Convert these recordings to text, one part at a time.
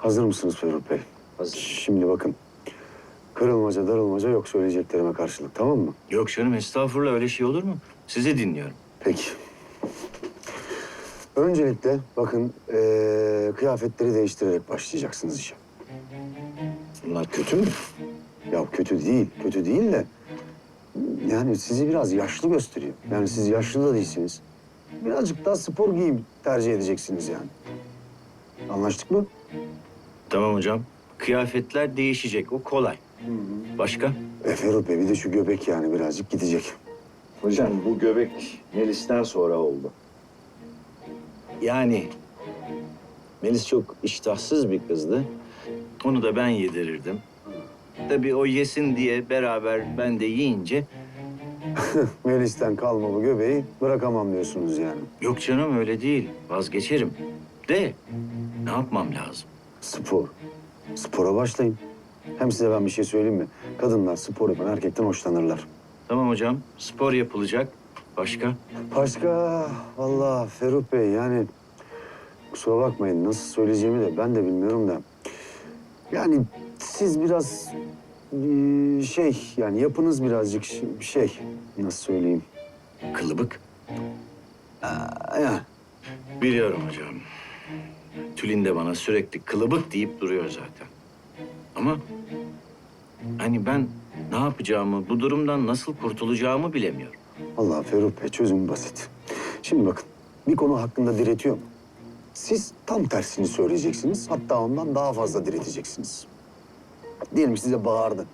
Hazır mısınız Ferruh Bey? Hazır. Şimdi bakın. Kırılmaca darılmaca yok söyleyeceklerime karşılık tamam mı? Yok canım estağfurullah öyle şey olur mu? Sizi dinliyorum. Peki. Öncelikle bakın eee, kıyafetleri değiştirerek başlayacaksınız işe. Bunlar kötü mü? Ya kötü değil, kötü değil de yani sizi biraz yaşlı gösteriyor. Yani siz yaşlı da değilsiniz. Birazcık daha spor giyim tercih edeceksiniz yani. Anlaştık mı? Tamam hocam. Kıyafetler değişecek o kolay. Başka? E Ferruh Bey bir de şu göbek yani birazcık gidecek. Hocam bu göbek Melis'ten sonra oldu. Yani Melis çok iştahsız bir kızdı. Onu da ben yedirirdim. Tabii o yesin diye beraber ben de yiyince Melis'ten kalma bu göbeği bırakamam diyorsunuz yani. yok canım öyle değil vazgeçerim. De ne yapmam lazım? Spor. Spora başlayın. Hem size ben bir şey söyleyeyim mi? Kadınlar spor yapan erkekten hoşlanırlar. Tamam hocam spor yapılacak. Başka? Başka vallahi Ferruh Bey yani kusura bakmayın nasıl söyleyeceğimi de ben de bilmiyorum da. Yani siz biraz eee, şey yani yapınız birazcık ş- şey nasıl söyleyeyim. Kılıbık. Aa, ya, Biliyorum hocam. Tülin de bana sürekli kılıbık deyip duruyor zaten. Ama hani ben ne yapacağımı, bu durumdan nasıl kurtulacağımı bilemiyorum. Allah Ferruh Bey çözüm basit. Şimdi bakın bir konu hakkında diretiyor mu? Siz tam tersini söyleyeceksiniz. Hatta ondan daha fazla direteceksiniz. Diyelim size bağırdı.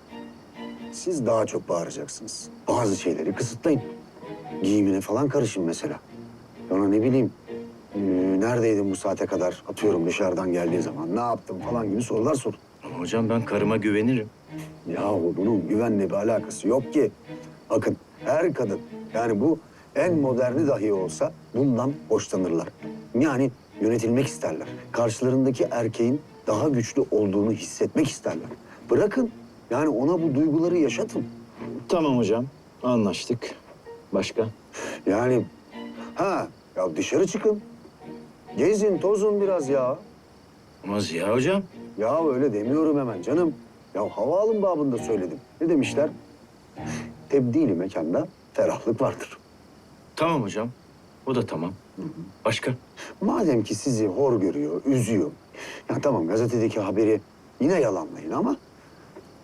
Siz daha çok bağıracaksınız. Bazı şeyleri kısıtlayın. Giyimine falan karışın mesela. Ona ne bileyim, neredeydin bu saate kadar atıyorum dışarıdan geldiği zaman ne yaptın falan gibi sorular sorun. Ama hocam ben karıma güvenirim. Yahu bunun güvenle bir alakası yok ki. Bakın her kadın yani bu en moderni dahi olsa bundan hoşlanırlar. Yani yönetilmek isterler. Karşılarındaki erkeğin daha güçlü olduğunu hissetmek isterler. Bırakın yani ona bu duyguları yaşatın. Tamam hocam, anlaştık. Başka? Yani ha ya dışarı çıkın. Gezin tozun biraz ya. Ama Ziya hocam, Ya öyle demiyorum hemen canım. Ya hava alın babında söyledim. Ne demişler? Tebdili mekanda ferahlık vardır. tamam hocam. O da tamam. Başka? Madem ki sizi hor görüyor, üzüyor. Ya tamam gazetedeki haberi yine yalanlayın ama...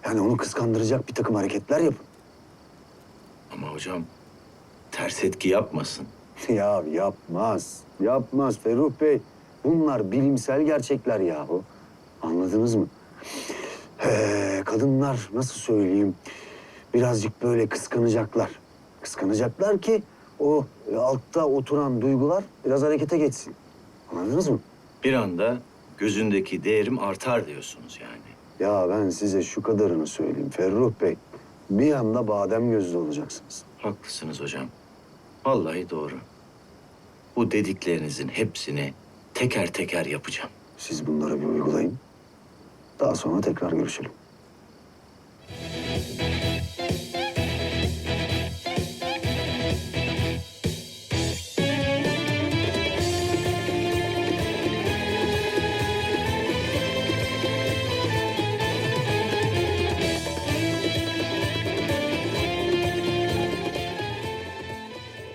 Yani onu kıskandıracak bir takım hareketler yapın. Ama hocam ters etki yapmasın. ya yapmaz, yapmaz Ferruh Bey. Bunlar bilimsel gerçekler yahu. Anladınız mı? Ee, kadınlar nasıl söyleyeyim birazcık böyle kıskanacaklar. Kıskanacaklar ki o e, altta oturan duygular biraz harekete geçsin. Anladınız mı? Bir anda gözündeki değerim artar diyorsunuz yani. Ya ben size şu kadarını söyleyeyim Ferruh Bey. Bir anda badem gözlü olacaksınız. Haklısınız hocam. Vallahi doğru. Bu dediklerinizin hepsini teker teker yapacağım. Siz bunları bir uygulayın. Daha sonra tekrar görüşelim.